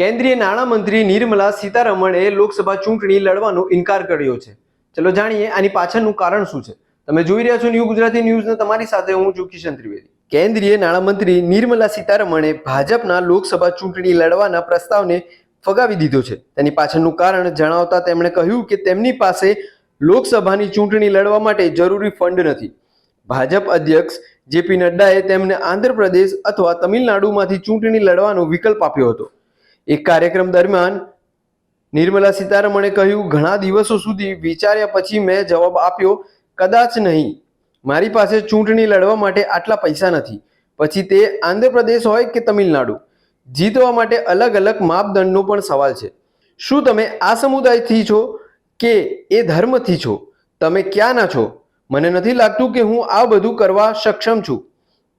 કેન્દ્રીય નાણામંત્રી નિર્મલા સીતારમણે લોકસભા ચૂંટણી લડવાનો ઇનકાર કર્યો છે. ચલો જાણીએ આની પાછળનું કારણ શું છે. તમે જોઈ રહ્યા છો ન્યૂ ગુજરાતી ન્યૂઝને, તમારી સાથે હું છું કિશન ત્રિવેદી. કેન્દ્રીય નાણામંત્રી નિર્મલા સીતારમણે ભાજપના લોકસભા ચૂંટણી લડવાના પ્રસ્તાવને ફગાવી દીધો છે. તેની પાછળનું કારણ જણાવતા તેમણે કહ્યું કે તેમની પાસે લોકસભાની ચૂંટણી લડવા માટે જરૂરી ફંડ નથી. ભાજપ અધ્યક્ષ જેપી નડ્ડાએ તેમને આંધ્રપ્રદેશ અથવા તમિલનાડુમાંથી ચૂંટણી લડવાનો વિકલ્પ આપ્યો હતો. એક કાર્યક્રમ દરમિયાન નિર્મલા સીતારમણે કહ્યું, ઘણા દિવસો સુધી વિચાર્યા પછી મેં જવાબ આપ્યો, કદાચ નહીં. મારી પાસે ચૂંટણી લડવા માટે આટલા પૈસા નથી. પછી તે આંધ્રપ્રદેશ હોય કે તમિલનાડુ? જીતવા માટે અલગ અલગ માપદંડનો પણ સવાલ છે. શું તમે આ સમુદાયથી છો કે એ ધર્મથી છો? તમે ક્યાંના છો? મને નથી લાગતું કે હું આ બધું કરવા સક્ષમ છું.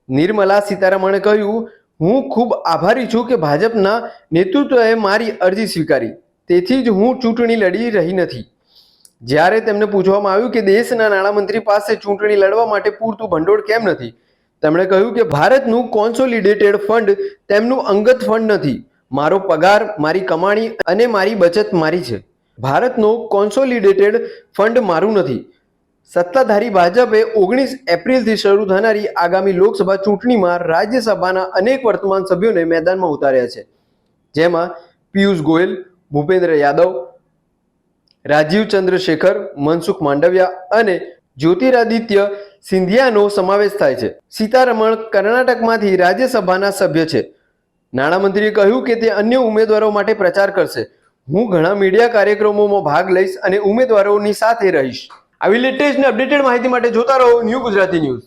નિર્મલા સીતારમણે કહ્યું હું ખૂબ આભારી છું કે ભાજપના નેતૃત્વએ મારી અરજી સ્વીકારી. તેથી જ હું ચૂંટણી લડી રહી નથી. જ્યારે તેમને પૂછવામાં આવ્યું કે દેશના નાણામંત્રી પાસે ચૂંટણી લડવા માટે પૂરતું ભંડોળ કેમ નથી, તેમણે કહ્યું કે ભારતનું કોન્સોલિડેટેડ ફંડ તેમનું અંગત ફંડ નથી. મારો પગાર, મારી કમાણી અને મારી બચત મારી છે. ભારતનો કોન્સોલિડેટેડ ફંડ મારું નથી. સત્તાધારી ભાજપે ઓગણીસ એપ્રિલથી શરૂ થનારી આગામી લોકસભા ચૂંટણીમાં રાજ્યસભાના અનેક વર્તમાન સભ્યોને મેદાનમાં ઉતાર્યા છે. જેમાં પિયુષ ગોયલ, ભૂપેન્દ્ર યાદવ, રાજીવ ચંદ્રશેખર, મનસુખ માંડવિયા અને જ્યોતિરાદિત્ય સિંધિયાનો સમાવેશ થાય છે. સીતારમણ કર્ણાટકમાંથી રાજ્યસભાના સભ્ય છે. નાણામંત્રીએ કહ્યું કે તે અન્ય ઉમેદવારો માટે પ્રચાર કરશે. હું ઘણા મીડિયા કાર્યક્રમોમાં ભાગ લઈશ અને ઉમેદવારોની સાથે રહીશ. આવી લેટેસ્ટ અને અપડેટેડ માહિતી માટે જોતા રહો ન્યૂ ગુજરાતી ન્યૂઝ